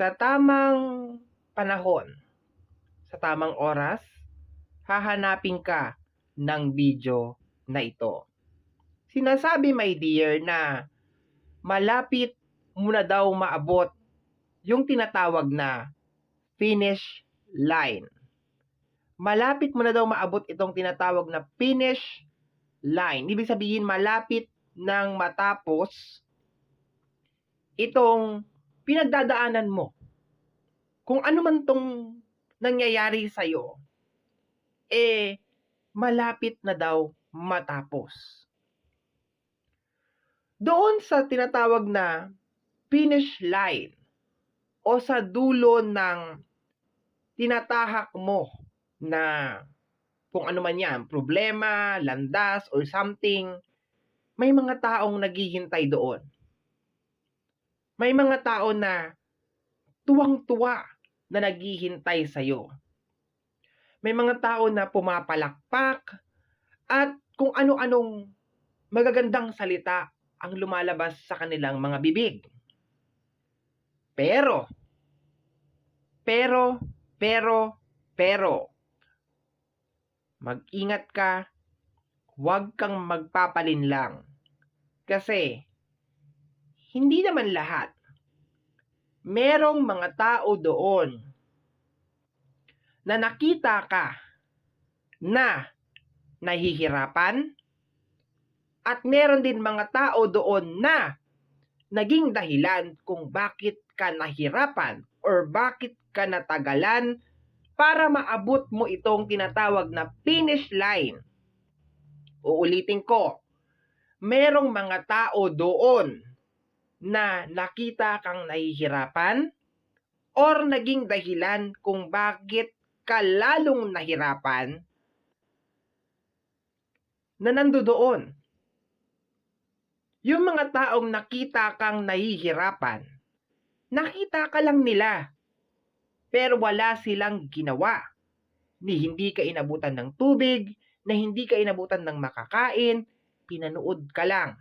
Sa tamang panahon, sa tamang oras, hahanapin ka ng video na ito. Sinasabi, my dear, na malapit mo na daw maabot yung tinatawag na finish line. Malapit mo na daw maabot itong tinatawag na finish line. Ibig sabihin, malapit nang matapos itong pinagdadaanan mo. Kung ano man tong nangyayari sa'yo, eh, malapit na daw matapos. Doon sa tinatawag na finish line o sa dulo ng tinatahak mo na kung ano man yan, problema, landas, or something, may mga taong naghihintay doon. May mga tao na tuwang-tuwa na naghihintay sa'yo. May mga tao na pumapalakpak at kung ano-anong magagandang salita ang lumalabas sa kanilang mga bibig. Pero, pero, pero, pero, mag-ingat ka, huwag kang magpapalinlang. Kasi, hindi naman lahat. Merong mga tao doon na nakita ka na nahihirapan at meron din mga tao doon na naging dahilan kung bakit ka nahirapan or bakit ka natagalan para maabot mo itong tinatawag na finish line. Uulitin ko, merong mga tao doon na nakita kang nahihirapan or naging dahilan kung bakit ka lalong nahirapan na nando doon. Yung mga taong nakita kang nahihirapan, nakita ka lang nila, pero wala silang ginawa. Ni hindi ka inabutan ng tubig, na hindi ka inabutan ng makakain, pinanood ka lang.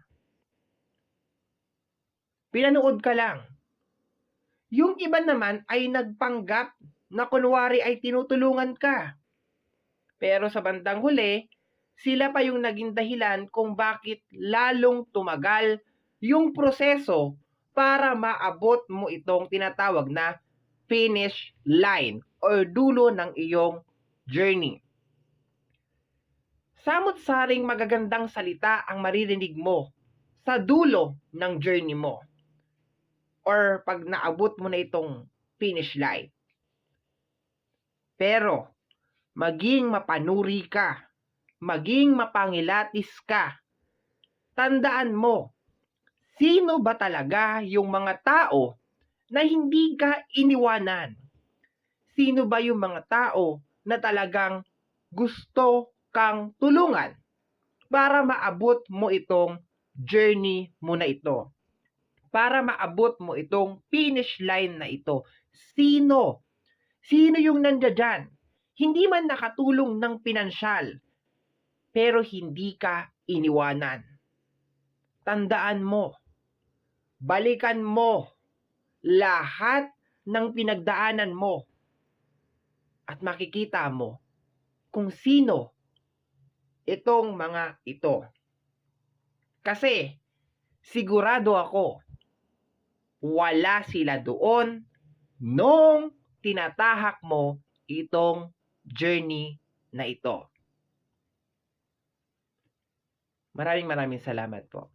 Pinanood ka lang. Yung iba naman ay nagpanggap na kunwari ay tinutulungan ka. Pero sa bandang huli, sila pa yung naging dahilan kung bakit lalong tumagal yung proseso para maabot mo itong tinatawag na finish line or dulo ng iyong journey. Samot-saring magagandang salita ang maririnig mo sa dulo ng journey mo or pag naabot mo na itong finish line. Pero, maging mapanuri ka, maging mapangilatis ka. Tandaan mo, sino ba talaga yung mga tao na hindi ka iniwanan? Sino ba yung mga tao na talagang gusto kang tulungan para maabot mo itong journey mo na ito? Para maabot mo itong finish line na ito. Sino? Sino yung nandiyan? Hindi man nakatulong ng pinansyal, pero hindi ka iniwanan. Tandaan mo, balikan mo lahat ng pinagdaanan mo at makikita mo kung sino itong mga ito. Kasi sigurado ako wala sila doon nung tinatahak mo itong journey na ito. Maraming maraming salamat po.